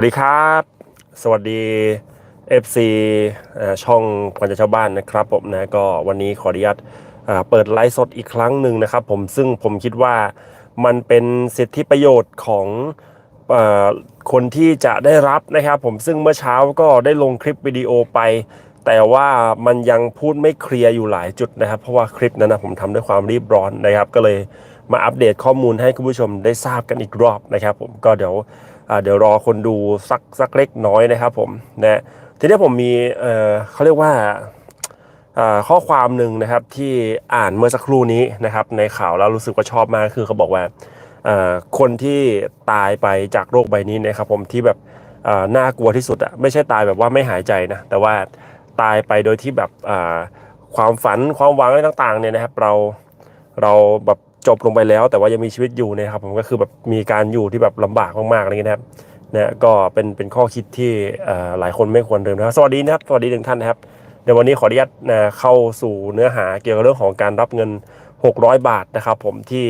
สวัสดีครับ สวัสดี FC เอ่อช่องควันจะชาวบ้านนะครับผมนะก็วันนี้ขออนุญาตเปิดไลฟ์สดอีกครั้งหนึ่งนะครับผมซึ่งผมคิดว่ามันเป็นสิทธิประโยชน์ของอคนที่จะได้รับนะครับผมซึ่งเมื่อเช้าก็ได้ลงคลิปวิดีโอไป แต่ว่ามันยังพูดไม่เคลียร์อยู่หลายจุดนะครับ เพราะว่าคลิปนั้นนะผมทำด้วยความรีบร้อนนะครับ ก็เลยมาอัปเดตข้อมูลให้คุณผู้ชมได้ทราบกันอีกรอบนะครับ ผมก็เดี๋ยว เดี๋ยวรอคนดูสักสักเล็กน้อยนะครับผมนะทีนี้ผมมีเเขาเรียกว่าข้อความหนึ่งนะครับที่อ่านเมื่อสักครู่นี้นะครับในข่าวแล้วรู้สึกว่าชอบมากคือเขาบอกว่าคนที่ตายไปจากโรคใบนี้นะครับผมที่แบบน่ากลัวที่สุดอะไม่ใช่ตายแบบว่าไม่หายใจนะแต่ว่าตายไปโดยที่แบบความฝันความหวังอะไรต่างๆเนี่ยนะครับเราเราแบบ จบลงไปแล้ว แต่ว่ายังมีชีวิตอยู่นยครับผมก็คือแบบมีการอยู่ที่แบบลำบากมากๆอะไรเงี้ยนะครับเนี่ยก็เป็นเป็นข้อคิดที่หลายคนไม่ควรลืมนะครับสวัสดีนะครับสวัสดีหนึ่งท่านนะครับเดี๋ยววันนี้ขออนุญาตนะเข้าสู่เนื้อหาเกี่ยวกับเรื่องของการรับเงิน 600 บาทนะครับ ผมที่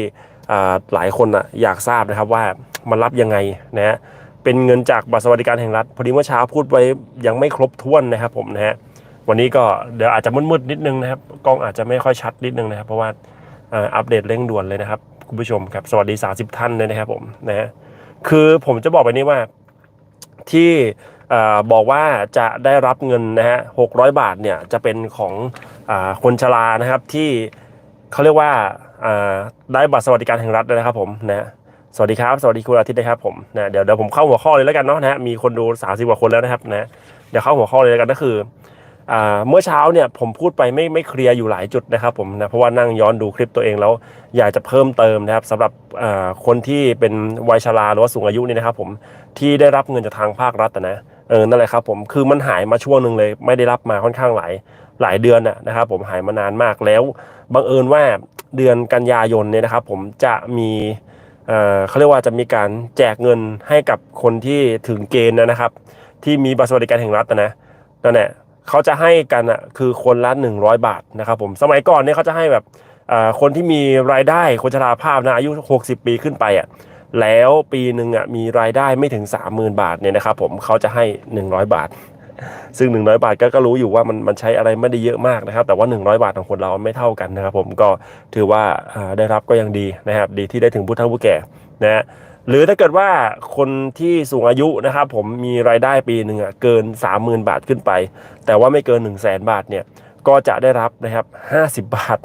หลายคนอะอยากทราบนะครับว่ามันรับยังไงนะฮะเป็นเงินจากบัตรสวัสดิการแห่งรัฐพอดีเมื่อเช้าพูดไว้ยังไม่ครบถ้วนนะครับผมนะฮะวันนี้ก็เดี๋ยวอาจจะมืดๆนิดนึงนะครับกล้องอาจจะไม่ค่อยชัดนิดนึงนะครับ เพราะว่า อ่ออัปเดตเร่งด่วนเลยนะครับคุณผู้ชมครับ สวัสดี 30 ท่านเลยนะครับผมนะฮะคือผมจะบอกไปนี้ว่าที่อ่อบอกว่าจะได้รับเงินนะฮะ600บาทเนี่ยจะเป็นของอาคนชรานะครับที่เขาเรียกว่าอ่าได้บัตรสวัสดิการแห่งรัฐนะครับผมนะสวัสดีครับ สวัสดีคุณอาทิตย์นะครับผมนะเดี๋ยวเดี๋ยวผมเข้าหัวข้อเลยแล้วกันเนาะนะฮะมีคนดู30กว่าคนแล้วนะครับนะเดี๋ยวเข้าหัวข้อเลยแล้วกันก็คือ เมื่อเช้าเนี่ยผมพูดไปไม่ไม่เคลียร์อยู่หลายจุดนะครับผมนะเพราะว่านั่งย้อนดูคลิปตัวเองแล้วอยากจะเพิ่มเติมนะครับสำหรับคนที่เป็นวัยชราหรือว่าสูงอายุนี่นะครับผมที่ได้รับเงินจากทางภาครัฐนะเออนั่นแหละครับผมคือมันหายมาช่วงหนึ่งเลย ไม่ได้รับมาค่อนข้างหลายหลายเดือนนะครับผมหายมานานมากแล้วบังเอิญว่าเดือนกันยายนเนี่ยนะครับผมจะมีเออเขาเรียกว่าจะมีการแจกเงินให้กับคนที่ถึงเกณฑ์นะครับ ที่มีบัตรสวัสดิการแห่งรัฐนะนั่นแหละ เขาจะให้กันอะคือคนละ 100 บาทนะครับผมสมัยก่อนเนี่ยเขาจะให้แบบคนที่มีรายได้คนชราภาพนะอายุ 60 ปีขึ้นไปอะแล้วปีหนึ่งอะมีรายได้ไม่ถึง 30,000 บาทเนี่ยนะครับผมเขาจะให้ 100 บาท ซึ่ง 100 บาทก็ก็รู้อยู่ว่ามันมันใช้อะไรไม่ได้เยอะมากนะครับ แต่ว่า 100 บาทของคนเราไม่เท่ากันนะครับผมก็ถือว่าอ่าได้รับก็ยังดีนะครับดีที่ได้ถึงผู้เฒ่าผู้แก่นะฮะ หรือถ้าเกิดว่าคนที่สูงอายุนะครับผมมีรายได้ปีหนึ่งอะเกิน 30,000 บาทขึ้นไป แต่ว่าไม่เกิน 1 0 0 0 0แบาทเนี่ยก็จะได้รับนะครับ 50 บาท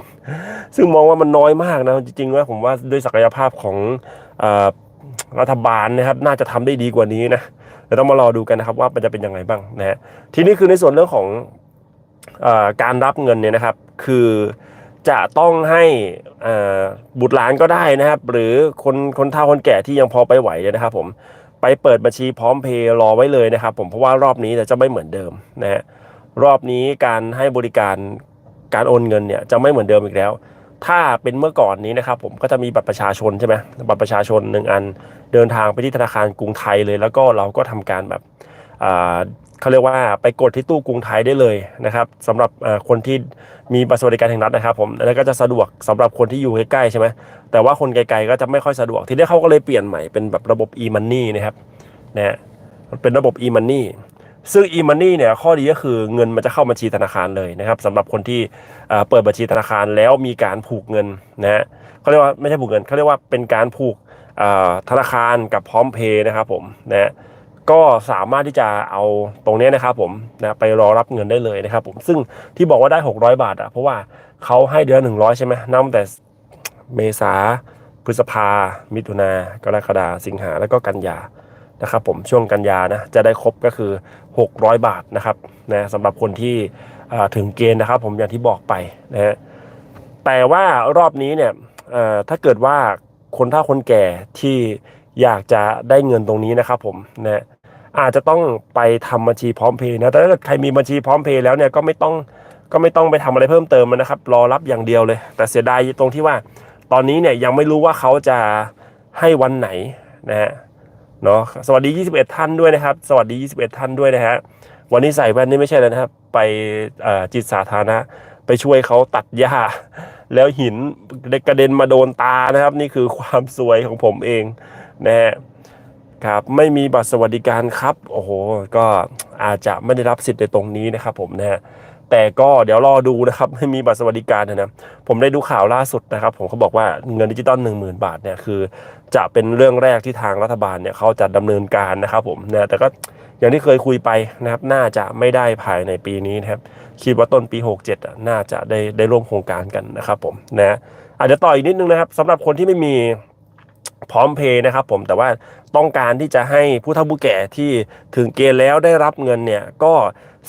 ซึ่งมองว่ามันน้อยมากนะ จริงๆว่าผมว่าด้วยศักยภาพของอรัฐบาลนะครับน่าจะทำได้ดีกว่านี้นะเดี๋ยวต้องมารอดูกันนะครับว่ามันจะเป็นยังไงบ้างนะฮะทีนี้คือในส่วนเรื่องของอการรับเงินเนี่ยนะครับ คือ จะต้องให้บุตรหลานก็ได้นะครับ หรือคนคนเฒ่าคนแก่ที่ยังพอไปไหวเนี่ยนะครับ ผมไปเปิดบัญชีพร้อมเพย์รอไว้เลยนะครับ ผมเพราะว่ารอบนี้จะไม่เหมือนเดิมนะฮะรอบนี้การให้บริการการโอนเงินเนี่ยจะไม่เหมือนเดิมอีกแล้ว ถ้าเป็นเมื่อก่อนนี้นะครับ ผมก็จะมีบัตรประชาชนใช่ไหมบัตรประชาชนหนึ่งอันเดินทางไปที่ธนาคารกรุงไทยเลย แล้วก็เราก็ทำการแบบ เขาเรียกว่าไปกดที่ตู้กรุงไทยได้เลยนะครับสำหรับคนที่มีบัตรสวัสดิการแห่งรัฐนะครับผมแล้วก็จะสะดวกสำหรับคนที่อยู่ใกล้ๆใช่ไหมแต่ว่าคนไกลๆก็จะไม่ค่อยสะดวก ทีนี้เขาก็เลยเปลี่ยนใหม่เป็นแบบระบบ e-money นะครับนะเป็นระบบ e-money ซึ่ง e-money เนี่ยข้อดีก็คือเงินมันจะเข้าบัญชีธนาคารเลยนะครับสำหรับคนที่เปิดบัญชีธนาคารแล้วมีการผูกเงินนะฮะเขาเรียกว่าไม่ใช่ผูกเงินเขาเรียกว่าเป็นการผูกธนาคารกับพร้อมเพย์นะครับผมนะ ก็สามารถที่จะเอาตรงนี้นะครับผมนะไปรอรับเงินได้เลยนะครับผมซึ่งที่บอกว่าได้ 600 บาทอะเพราะว่าเขาให้เดือน100ใช่ไหมนับแต่เมษาพฤษภา มิถุนากรกฎาสิงหาแล้วก็กันยานะครับผมช่วงกันยานะจะได้ครบก็คือ 600 บาทนะครับนะสำหรับคนที่ถึงเกณฑ์นะครับ ผมอย่างที่บอกไปนะฮะแต่ว่ารอบนี้เนี่ยถ้าเกิดว่าคนเฒ่าคนแก่ที่อยากจะได้เงินตรงนี้นะครับผมนะ อาจจะต้องไปทำบัญชีพร้อมเพย์นะแต่ถ้าเกิดใครมีบัญชีพร้อมเพย์แล้วเนี่ยก็ไม่ต้องก็ไม่ต้องไปทำอะไรเพิ่มเติมนะครับ รอรับอย่างเดียวเลย แต่เสียดายตรงที่ว่า ตอนนี้เนี่ยยังไม่รู้ว่าเขาจะให้วันไหนนะฮะเนาะสวัสดี 21 ท่านด้วยนะครับ สวัสดี 21 ท่านด้วยนะฮะวันนี้ใส่แว่นนี่ไม่ใช่เลยนะครับ ไปจิตสาธารณะไปช่วยเขาตัดหญ้า แล้วหินกระเด็นมาโดนตานะครับ นี่คือความสวยของผมเองนะฮะ ครับไม่มีบัตรสวัสดิการครับ โอ้โห ก็อาจจะไม่ได้รับสิทธิ์ในตรงนี้นะครับผมนะฮะแต่ก็เดี๋ยวรอดูนะครับไม่มีบัตรสวัสดิการนะผมได้ดูข่าวล่าสุดนะครับ ผมเขาบอกว่าเงินดิจิตอล1 0,000 บาทเนี่ยคือ จะเป็นเรื่องแรกที่ทางรัฐบาลเนี่ยเขาจะดำเนินการนะครับผมนะแต่ก็อย่างที่เคยคุยไปนะครับ น่าจะไม่ได้ภายในปีนี้นะครับคิดว่าต้นปี 67อะน่าจะได้ได้ร่วมโครงการกันนะครับผมนะอาจจะต่ออีกนิดนึงนะครับสำหรับคนที่ไม่มี พร้อมเพย์นะครับผมแต่ว่าต้องการที่จะให้ผู้เฒ่าผู้แก่ที่ถึงเกณฑ์แล้วได้รับเงินเนี่ยก็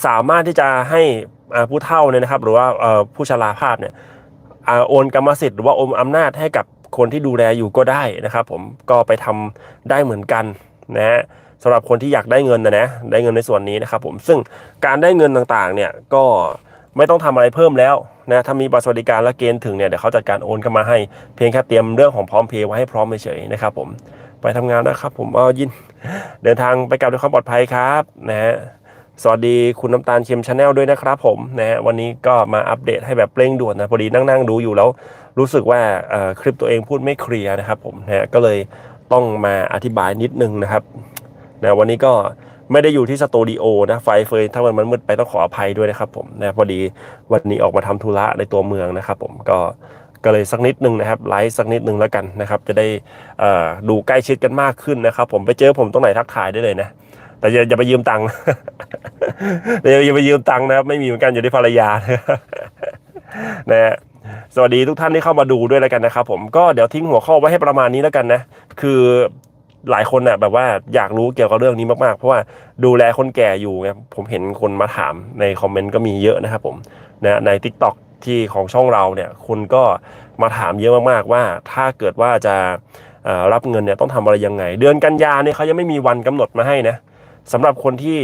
สามารถที่จะให้ผู้เฒ่าเนี่ยนะครับ หรือว่าผู้ชราภาพเนี่ยโอนกรรมสิทธิ์หรือว่าโอนอำนาจให้กับคนที่ดูแลอยู่ก็ได้นะครับ ผมก็ไปทำได้เหมือนกันนะฮะสำหรับคนที่อยากได้เงินนะนะได้เงินในส่วนนี้นะครับผมซึ่งการได้เงินต่างๆเนี่ยก็ ไม่ต้องทำอะไรเพิ่มแล้วนะถ้ามีบัตรสวัสดิการและเกณฑ์ถึงเนี่ยเดี๋ยวเขาจัดการโอนเข้ามาให้เพียงแค่เตรียมเรื่องของพร้อมเพย์ไว้ให้พร้อมเฉยๆนะครับผมไปทำงานนะครับ ผมเอายิน เดินทางไปกลับด้วยความปลอดภัยครับนะฮะสวัสดีคุณน้ำตาลเค็มชาแนลด้วยนะครับผมนะฮะวันนี้ก็มาอัปเดตให้แบบเร่งด่วนนะพอดีนั่งๆดูอยู่แล้ว รู้สึกว่าเอ่อคลิปตัวเองพูดไม่เคลียร์นะครับผมนะฮะก็เลยต้องมาอธิบายนิดนึงนะครับนะวันนี้ก็ ไม่ได้อยู่ที่สตูดิโอนะไฟเฟยถ้ามันมันมืดไปต้องขออภัยด้วยนะครับผมนะพอดีวันนี้ออกมาทำธุระในตัวเมืองนะครับผมก็ก็เลยสักนิดนึงนะครับไลฟ์สักนิดนึงแล้วกันนะครับ จะได้อ่อดูใกล้ชิดกันมากขึ้นนะครับ ผมไปเจอผมตรงไหนทักทายได้เลยนะ แต่อย่าอย่าไปยืมตังค์อย่าอย่าไปยืมตังค์นะครับ ไม่มีเหมือนกันอยู่ที่ภรรยานะฮะสวัสดีทุกท่านที่เข้ามาดูด้วยแล้วกันนะครับผมก็เดี๋ยวทิ้งหัวข้อไว้ให้ประมาณนี้แล้วกันนะ คือ หลายคนน่ะแบบว่าอยากรู้เกี่ยวกับเรื่องนี้มากๆ เพราะว่าดูแลคนแก่อยู่ไงผมเห็นคนมาถามในคอมเมนต์ก็มีเยอะนะครับผมนะใน t ิ k t o k ที่ของช่องเราเนี่ยคุณก็มาถามเยอะมากๆว่า ถ้าเกิดว่าจะรับเงินเนี่ยต้องทำอะไรยังไง เดือนกันยาเนี่ยเขายังไม่มีวันกำหนดมาให้นะสำหรับคนที่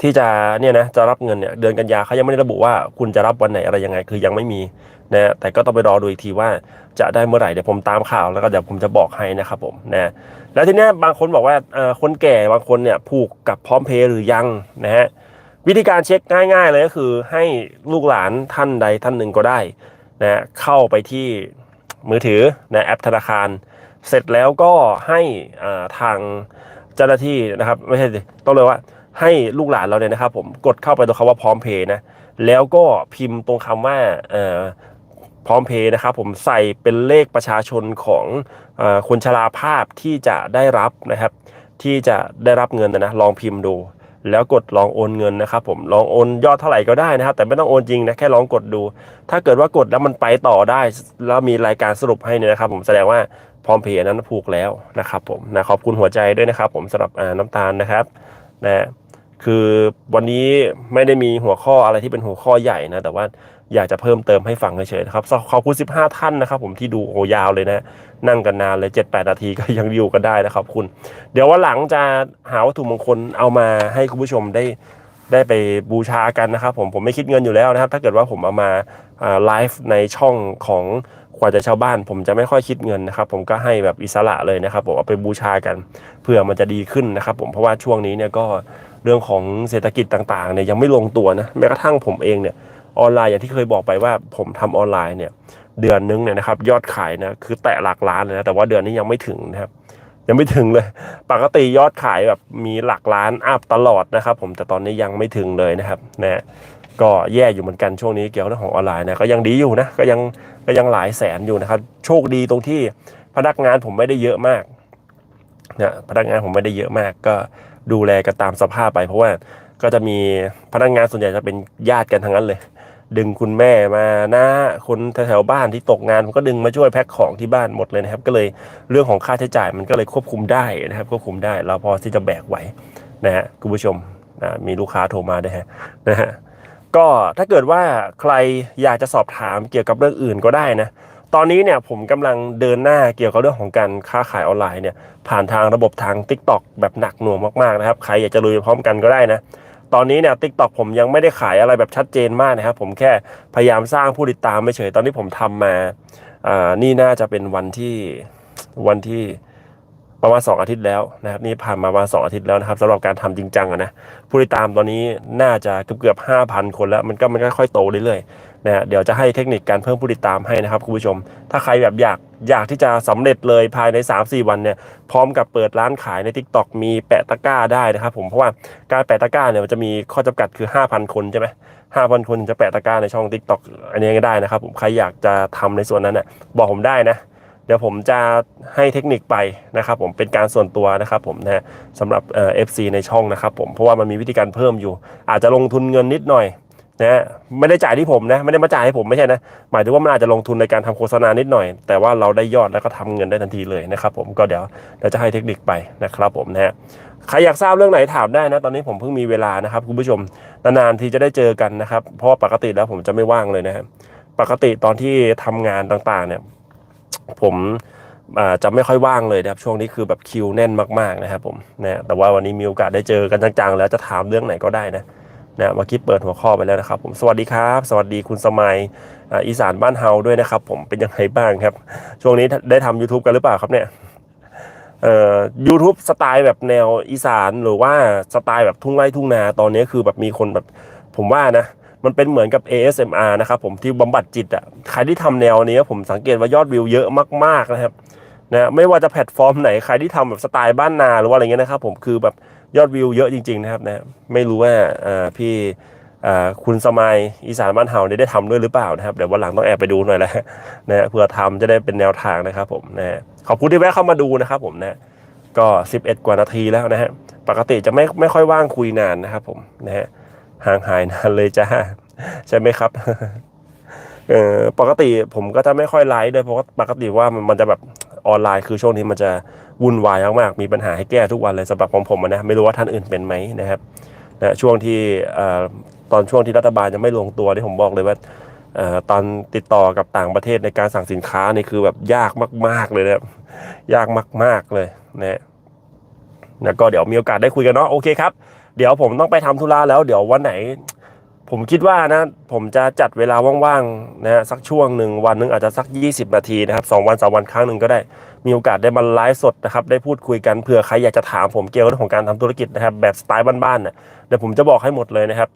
ที่จะเนี่ยนะจะรับเงินเนี่ยเดือนกันยาเขายังไม่ได้ระบุว่าคุณจะรับวันไหนอะไรยังไง คือยังไม่มีนะแต่ก็ต้องไปรอดูอีกทีว่าจะได้เมื่อไหร่เดี๋ยวผมตามข่าวแล้วก็เดี๋ยวผมจะบอกให้นะครับผมนะแล้วทีเนี้ยบางคนบอกว่าเออคนแก่บางคนเนี่ยผูกกับพร้อมเพย์หรือยังนะฮะวิธีการเช็คง่าย ๆ เลยก็คือให้ลูกหลานท่านใดท่านหนึ่งก็ได้นะเข้าไปที่มือถือนะแอปธนาคาร เสร็จแล้วก็ให้อ่าทางเจ้าหน้าที่นะครับไม่ใช่ต้องเลยว่า ให้ลูกหลานเราเนี่ยนะครับผมกดเข้าไปตรงคำว่าพร้อมเพย์นะแล้วก็พิมพ์ตรงคำว่าเอ่อพร้อมเพย์นะครับผมใส่เป็นเลขประชาชนของเออคนชราภาพที่จะได้รับนะครับ ที่จะได้รับเงินนะนะลองพิมพ์ดู แล้วกดลองโอนเงินนะครับผมลองโอนยอดเท่าไหร่ก็ได้นะครับ แต่ไม่ต้องโอนจริงนะแค่ลองกดดู ถ้าเกิดว่ากดแล้วมันไปต่อได้ แล้วมีรายการสรุปให้เนี่ยนะครับ ผมแสดงว่าพร้อมเพย์นั้นผูกแล้วนะครับผมนะขอบคุณหัวใจด้วยนะครับ ผมสำหรับน้ำตาลนะครับนะ คือวันนี้ไม่ได้มีหัวข้ออะไรที่เป็นหัวข้อใหญ่นะ แต่ว่าอยากจะเพิ่มเติมให้ฟังเฉยๆนะครับขอบคุณ 15 ท่านนะครับ ผมที่ดูโอยาวเลยนะ นั่งกันนานเลย 7-8 นาทีก็ยังอยู่กันได้นะครับ คุณ เดี๋ยววันหลังจะหาวัตถุมงคลเอามาให้คุณผู้ชมได้ได้ไปบูชากันนะครับ ผมผมไม่คิดเงินอยู่แล้วนะครับ ถ้าเกิดว่าผมเอามาไลฟ์ในช่องของกว่าจะชาวบ้าน ผมจะไม่ค่อยคิดเงินนะครับ ผมก็ให้แบบอิสระเลยนะครับ ผมเอาไปบูชากันเพื่อมันจะดีขึ้นนะครับ ผมเพราะว่าช่วงนี้เนี่ยก็ เรื่องของเศรษฐกิจต่างๆเนี่ยยังไม่ลงตัวนะแม้กระทั่งผมเองเนี่ยออนไลน์อย่างที่เคยบอกไปว่าผมทำออนไลน์เนี่ยเดือนนึงเนี่ยนะครับยอดขายนะคือแตะหลักล้านเลยนะแต่ว่าเดือนนี้ยังไม่ถึงนะครับยังไม่ถึงเลย ปกติยอดขายแบบมีหลักล้านอัพตลอดนะครับ ผมแต่ตอนนี้ยังไม่ถึงเลยนะครับนะก็แย่อยู่เหมือนกันช่วงนี้เกี่ยวกับเรื่องของออนไลน์นะก็ยังดีอยู่นะก็ยังก็ยังหลายแสนอยู่นะครับ โชคดีตรงที่พนักงานผมไม่ได้เยอะมากนะพนักงานผมไม่ได้เยอะมากก็ ดูแลกันตามสภาพไป เพราะว่าก็จะมีพนักงานส่วนใหญ่จะเป็นญาติกันทั้งนั้นเลย ดึงคุณแม่มานะคนแถวๆบ้านที่ตกงานผมก็ดึงมาช่วยแพ็คของที่บ้านหมดเลยนะครับ ก็เลยเรื่องของค่าใช้จ่ายมันก็เลยควบคุมได้นะครับควบคุมได้เราพอที่จะแบกไหวนะฮะคุณผู้ชมนะมีลูกค้าโทรมาด้วยฮะนะฮะก็ถ้าเกิดว่าใครอยากจะสอบถามเกี่ยวกับเรื่องอื่นก็ได้นะ ตอนนี้เนี่ยผมกำลังเดินหน้าเกี่ยวกับเรื่องของการค้าขายออนไลน์เนี่ยผ่านทางระบบทาง Tik t o อกแบบหนักหน่วงมากๆนะครับ ใครอยากจะลุยพร้อมกันก็ได้นะ ตอนนี้เนี่ยทิกตอกผมยังไม่ได้ขายอะไรแบบชัดเจนมากนะครับ ผมแค่พยายามสร้างผู้ติดตามไม่เฉย ตอนที่ผมทำมาอ่านี่น่าจะเป็นวันที่วันที่ ประมาณ 2 อาทิตย์แล้วนะครับนี่ผ่านมาประมาณ2อาทิตย์แล้วนะครับสำหรับการทำจริงจังอะนะผู้ติดตามตอนนี้น่าจะเกือบเกือบ5,000คนแล้วมันก็มันก็ค่อยโตเรื่อยๆนะฮะเดี๋ยวจะให้เทคนิคการเพิ่มผู้ติดตามให้นะครับคุณผู้ชม ถ้าใครแบบอยากอยากที่จะสำเร็จเลยภายใน 3-4 วันเนี่ยพร้อมกับเปิดร้านขายใน Tik t o อกมีแปะตะกร้าได้นะครับผมเพราะว่าการแปะตะกร้าเนี่ยมันจะมีข้อจำกัดคือ 5,000 คนใช่ไหม5,000คนถึงจะแปะตะกร้าในช่อง Tik t o อกอันนี้ก็ได้นะครับผมใครอยากจะทำในส่วนนั้นน่ะบอกผมได้นะ ดี๋ยวผมจะให้เทคนิคไปนะครับผมเป็นการส่วนตัวนะครับผมนะฮะสำหรับเอฟซีในช่องนะครับผมเพราะว่ามันมีวิธีการเพิ่มอยู่ อาจจะลงทุนเงินนิดหน่อยนะฮะไม่ได้จ่ายที่ผมนะไม่ได้มาจ่ายให้ผมไม่ใช่นะหมายถึงว่ามันอาจจะลงทุนในการทำโฆษณานิดหน่อย แต่ว่าเราได้ยอดแล้วก็ทำเงินได้ทันทีเลยนะครับผมก็เดี๋ยวเดี๋ยวจะให้เทคนิคไปนะครับผมนะฮะใครอยากทราบเรื่องไหนถามได้นะตอนนี้ผมเพิ่งมีเวลานะครับคุณผู้ชมนานๆทีจะได้เจอกันนะครับเพราะปกติแล้วผมจะไม่ว่างเลยนะครับปกติตอนที่ทำงานต่างๆเนี่ย ผมอาจะไม่ค่อยว่างเลยนะครับช่วงนี้คือแบบคิวแน่นมากๆนะครับผมนะแต่ว่าวันนี้มีโอกาสได้เจอกันจังๆ แล้วจะถามเรื่องไหนก็ได้นะนะเมื่อกี้เปิดหัวข้อไปแล้วนะครับ ผมสวัสดีครับ สวัสดีคุณสมัยอีสานบ้านเฮาด้วยนะครับ ผมเป็นยังไงบ้างครับ ช่วงนี้ได้ทำ YouTube กันหรือเปล่าครับเนี่ยเอ่อยูทูบสไตล์แบบแนวอีสานหรือว่าสไตล์แบบทุ่งไร่ทุ่งนาตอนนี้คือแบบมีคนแบบผมว่านะ มันเป็นเหมือนกับ ASMR นะครับผมที่บำบัดจิตอะใครที่ทำแนวนี้ผมสังเกตว่ายอดวิวเยอะมากๆนะครับนะไม่ว่าจะแพลตฟอร์มไหนใครที่ทำแบบสไตล์บ้านนาหรือว่าอะไรเงี้ยนะครับผมคือแบบยอดวิวเยอะจริงๆนะครับนะไม่รู้ว่าพี่คุณสมัยอีสานบ้านเฮาเนี่ยได้ทำด้วยหรือเปล่านะครับเดี๋ยววันหลังต้องแอบไปดูหน่อยแหละนะเพื่อทำจะได้เป็นแนวทางนะครับผมนะขอบคุณที่แวะเข้ามาดูนะครับผมนะก็ 11 กว่านาทีแล้วนะฮะปกติจะไม่ไม่ค่อยว่างคุยนานนะครับผมนะฮะ ห่างหายนานเลยจ้าใช่ไหมครับเออปกติผมก็จะไม่ค่อยไลฟ์ด้วยเพราะว่าปกติว่ามันจะแบบออนไลน์คือช่วงนี้มันจะวุ่นวายมากๆมีปัญหาให้แก้ทุกวันเลยสำหรับของผมนะไม่รู้ว่าท่านอื่นเป็นไหมนะครับนะช่วงที่ตอนช่วงที่รัฐบาลยังไม่ลงตัวที่ผมบอกเลยว่าอตอนติดต่อกับต่างประเทศในการสั่งสินค้านี่คือแบบยากมาก ๆเลยนะยากมาก ๆเลยนะแล้วก็เดี๋ยวมีโอกาสได้คุยกันเนาะโอเคครับ เดี๋ยวผมต้องไปทำธุระแล้วเดี๋ยววันไหน ผมคิดว่านะ ผมจะจัดเวลาว่างๆนะฮะสักช่วงหนึ่งวันหนึงอาจจะสัก 20 นาทีนะครับสองวันสามวันครั้งหนึ่งก็ได้มีโอกาสได้มาไลฟ์สดนะครับได้พูดคุยกันเผื่อใครอยากจะถามผมเกี่ยวกับเรื่องของการทำธุรกิจนะครับแบบสไตล์บ้านๆเนี่ยเดี๋ยวผมจะบอกให้หมดเลยนะครับ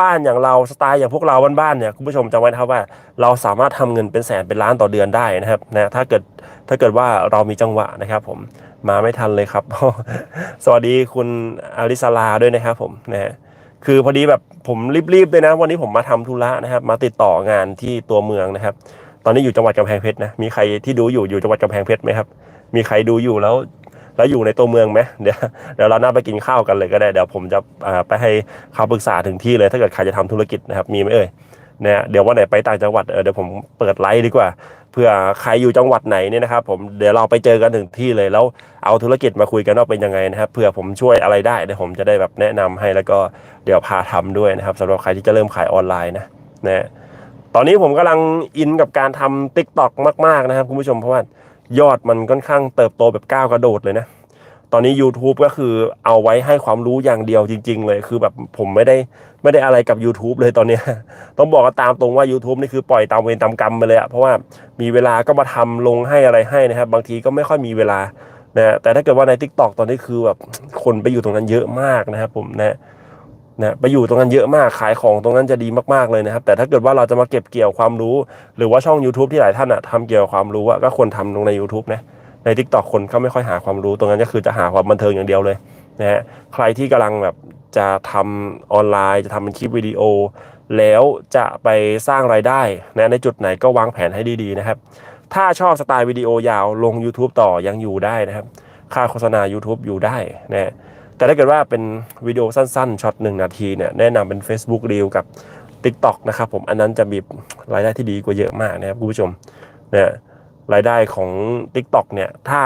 บ้านๆอย่างเราสไตล์อย่างพวกเราบ้านๆเนี่ยคุณผู้ชมจำไว้นะครับว่า เราสามารถทำเงินเป็นแสนเป็นล้านต่อเดือนได้นะครับนะถ้าเกิดถ้าเกิดว่าเรามีจังหวะนะครับผม มาไม่ทันเลยครับ สวัสดีคุณอาริสลาด้วยนะครับผมนะฮะคือพอดีแบบผมรีบๆเลยนะ วันนี้ผมมาทำธุระนะครับ มาติดต่องานที่ตัวเมืองนะครับ ตอนนี้อยู่จังหวัดกำแพงเพชรนะ มีใครที่ดูอยู่อยู่จังหวัดกำแพงเพชรไหมครับ มีใครดูอยู่แล้วแล้วอยู่ในตัวเมืองไหมเดี๋ยวเดี๋ยวเราน่าไปกินข้าวกันเลยก็ได้เดี๋ยวผมจะไปให้คำปรึกษาถึงที่เลยถ้าเกิดใครจะทำธุรกิจนะครับ มีไหมเอ่ยเนี่ยเดี๋ยววันไหนไปต่างจังหวัดเออเดี๋ยวผมเปิดไลฟ์ดีกว่า เพื่อใครอยู่จังหวัดไหนเนี่ยนะครับ ผมเดี๋ยวเราไปเจอกันถึงที่เลยแล้วเอาธุรกิจมาคุยกันว่าเป็นยังไงนะครับเผื่อผมช่วยอะไรได้เดี๋ยวผมจะได้แบบแนะนำให้แล้วก็เดี๋ยวพาทำด้วยนะครับสำหรับใครที่จะเริ่มขายออนไลน์นะนะตอนนี้ผมกำลังอินกับการทำ t ิ k t o k มาก ๆ นะครับ คุณผู้ชมเพราะว่ายอดมันค่อนข้างเติบโตแบบก้าวกระโดดเลยนะ ตอนนี้ YouTube ก็คือเอาไว้ให้ความรู้อย่างเดียวจริง ๆ เลยคือแบบผมไม่ได้ไม่ได้อะไรกับ YouTube เลยตอนนี้ ต้องบอกกันตามตรงว่า YouTube นี่คือปล่อยตามเวรตามกรรมไปเลยอะเพราะว่ามีเวลาก็มาทำลงให้อะไรให้นะครับ บางทีก็ไม่ค่อยมีเวลานะแต่ถ้าเกิดว่าใน Tik t o อกตอนนี้คือแบบคนไปอยู่ตรงนั้นเยอะมากนะครับผมนะนะไปอยู่ตรงนั้นเยอะมากขายของตรงนั้นจะดีมากๆเลยนะครับ แต่ถ้าเกิดว่าเราจะมาเก็บเกี่ยวความรู้ หรือว่าช่อง YouTube ที่หลายท่านอะทำเกี่ยวกับความรู้อะก็ควรทำลงใน YouTube นะ ใน Tik t o อกคนก็ไม่ค่อยหาความรู้ตรงนั้นก็คือจะหาความบันเทิงอย่างเดียวเลยนะฮะใครที่กำลังแบบจะทำออนไลน์ จะทำเป็นคลิปวิดีโอ แล้วจะไปสร้างรายได้นะในจุดไหนก็วางแผนให้ดีๆนะครับ ถ้าชอบสไตล์วิดีโอยาวลง YouTube ต่อยังอยู่ได้นะครับ ค่าโฆษณา YouTube อยู่ได้นะแต่ถ้าเกิดว่าเป็นวิดีโอสั้นๆช็อตหนึ่งนาทีเนี่ยแนะนำเป็น Facebook Reel กับ TikTok นะครับผมอันนั้นจะมีรายได้ที่ดีกว่าเยอะมากนะครับคุณผู้ชมเนี่ย รายได้ของ TikTok เนี่ยถ้า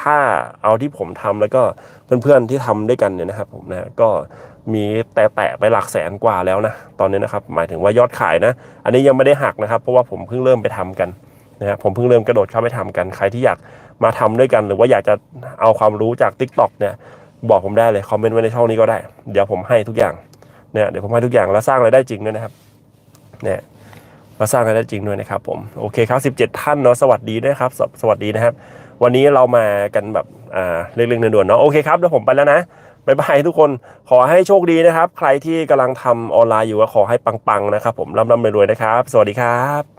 ถ้าเอาที่ผมทำแล้วก็เพื่อนๆที่ทำด้วยกันเนี่ยนะครับผมนะก็มีแต่แตะไปหลักแสนกว่าแล้วนะตอนนี้นะครับ หมายถึงว่ายอดขายนะ อันนี้ยังไม่ได้หักนะครับ เพราะว่าผมเพิ่งเริ่มไปทำกันนะครับผมเพิ่งเริ่มกระโดดเข้าไปทำกัน ใครที่อยากมาทำด้วยกัน หรือว่าอยากจะเอาความรู้จาก TikTok เนี่ยบอกผมได้เลยคอมเมนต์ไว้ในช่องนี้ก็ได้ เดี๋ยวผมให้ทุกอย่างเนี่ยเดี๋ยวผมให้ทุกอย่างแล้วสร้างรายได้จริงด้วยนะครับเนี่ย มาสร้างรายได้จริงด้วยนะครับผมโอเคครับ 17 ท่านเนาะสวัสดีนะครับสวสวัสดีนะครับ วันนี้เรามากันแบบอ่าเรื่องๆด่วนๆเนาะโอเคครับเดี๋ยวผมไปแล้วนะบายบายทุกคนขอให้โชคดีนะครับ ใครที่กำลังทำออนไลน์อยู่ก็ขอให้ปังๆนะครับ ผมร่ำๆรวยๆนะครับ สวัสดีครับ